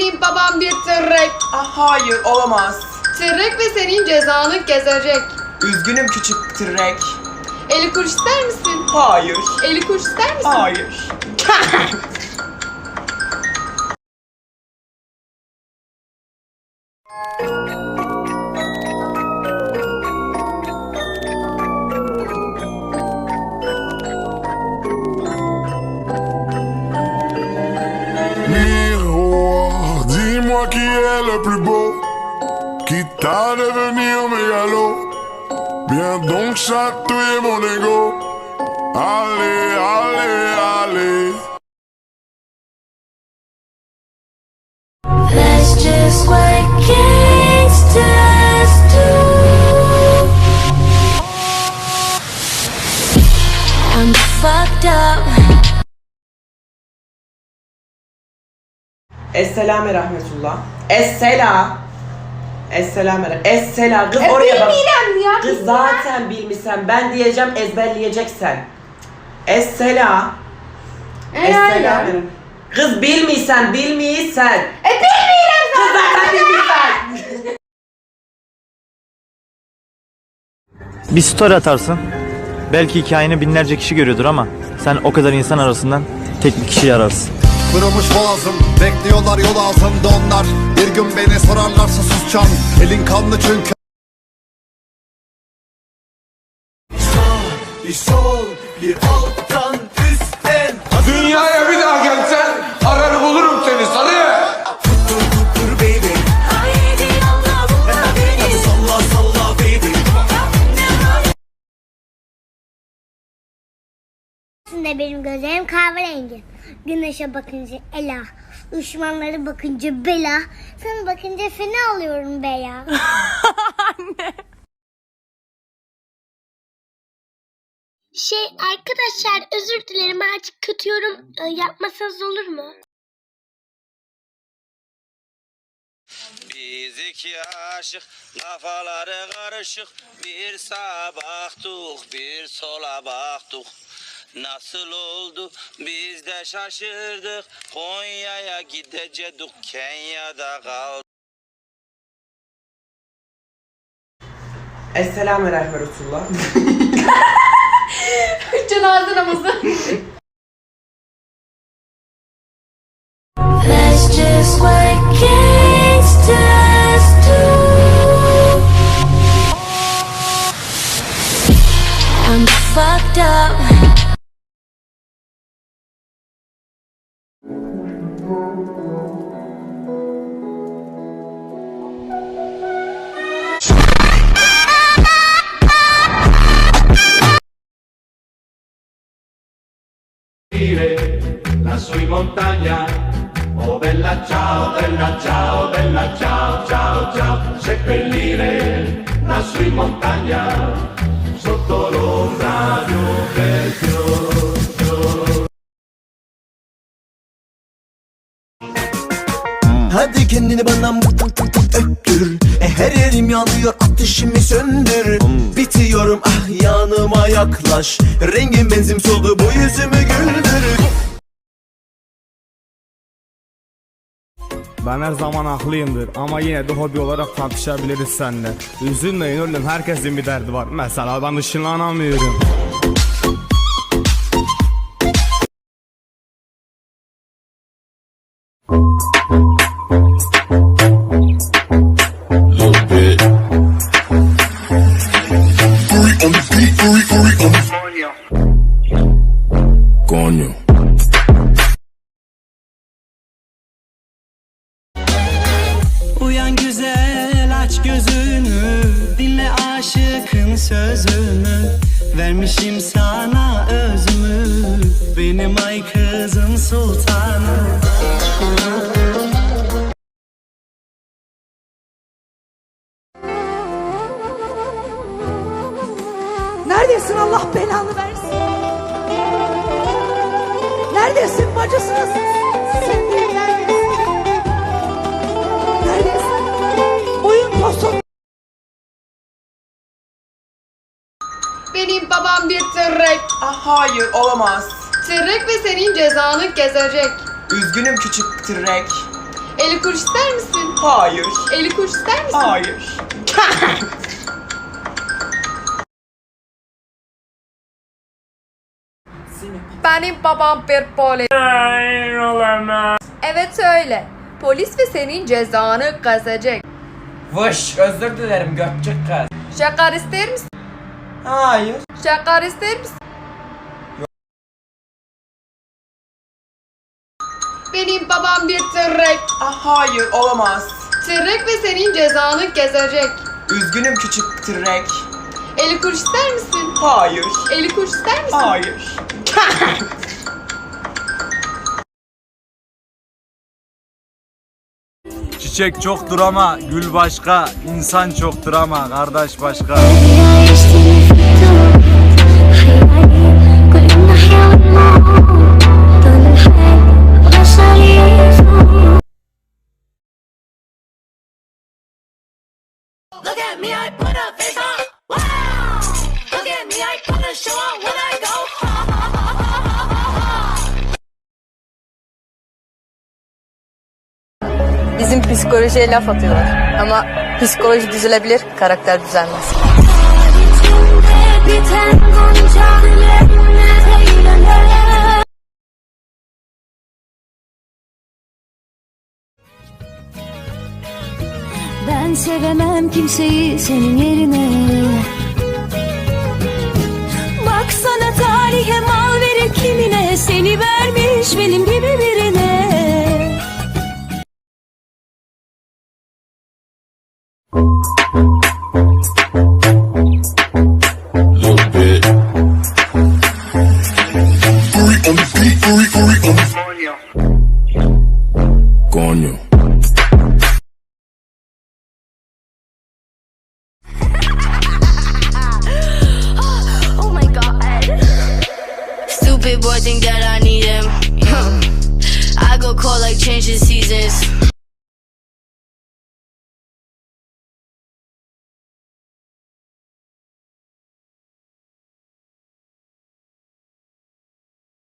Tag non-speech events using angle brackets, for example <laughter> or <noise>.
Benim babam bir tırrek. Ah hayır olamaz. Tırrek ve senin cezanı gezecek. Üzgünüm küçük tırrek. Eli kuruş ister misin? Hayır. Eli kuruş ister misin? Hayır. <laughs> Viens donc chatouiller mon ego. Allez, allez, allez. That's just what gangsters do. I'm fucked up. Esselame rahmetullah. Essela. Esselame. Essela. Kız E, oraya bak. bilmirəm ya. Kız zaten bilmişsen ben diyeceğim ezberleyeceksen. Essela. Essela. derim. Kız bilmişsen bilmişsen. E bilmirəm Kız zaten <laughs> bilmişsen. Bir story atarsın. Belki hikayeni binlerce kişi görüyordur ama sen o kadar insan arasından tek bir kişiyi ararsın. Kırılmış boğazım Bekliyorlar yol ağzımda onlar. Bir gün beni sorarlarsa susacağım Elin kanlı çünkü. Dünyaya bir daha gelsen arar bulurum seni sarı. Aslında benim gözlerim kahverengi. Güneşe bakınca Ela, düşmanlara bakınca Bela, sana bakınca fena oluyorum be ya. <laughs> Şey arkadaşlar özür dilerim artık kötü yorum e, yapmasanız olur mu? Biz iki aşık kafaları karışık. Bir sağa baktık bir sola baktık Nasıl oldu biz de şaşırdık Konya'ya gidecektik Kenya'da kaldık Esselame rahmetullah. <laughs> Cenaze namazı. That's just what gangsters do. I'm fucked up. Lassù in montagna, oh bella ciao, bella ciao, bella ciao, ciao, ciao, seppellire lassù in montagna, sotto l'ombra di un kendini bana öptür e, Her yerim yanıyor ateşimi söndür Bitiyorum ah yanıma yaklaş Rengin benzin soldu bu yüzümü güldür Ben her zaman haklıyımdır ama yine de hobi olarak tartışabiliriz seninle. Üzülmeyin oğlum herkesin bir derdi var. Mesela ben ışınlanamıyorum. The Coño. Uyan güzel aç gözünü Dinle aşıkın sözünü. Vermişim sana özümü Benim ay kızım sultanım Neredesin Allah belanı versin? Neredesin bacısınız? Sen de neredesin? Neredesin? Oyun postu Benim babam bir tırrek. Ah hayır olamaz. Tırrek ve senin cezanı gezecek. Üzgünüm küçük tırrek. 50 kuruş ister misin? Hayır. 50 kuruş ister misin? Hayır. <laughs> Benim babam bir polis. Hayır olamaz. Evet öyle. Polis ve senin cezanı kazacak. Vış özür dilerim götçük kız. Şakar ister misin? Hayır. Şakar ister misin? Benim babam bir tırrek. Ah hayır olamaz. Tırrek ve senin cezanı kesecek. Üzgünüm küçük tırrek. 50 kuruş ister misin? Hayır. 50 kuruş ister misin? Hayır. <laughs> Çiçek çoktur ama gül başka, insan çoktur ama kardeş başka. Look at me, I put a face on. Wow! Look at me, I put a show on when I Bizim psikolojiye laf atıyorlar. Ama psikoloji düzelebilir, karakter düzelmez. Ben sevemem kimseyi senin yerine. Baksana tarihe mal verir kimine seni vermiş benim gibi birine. Coño. <laughs> Oh my god. Stupid boy think that I need him. I go cold like changing seasons.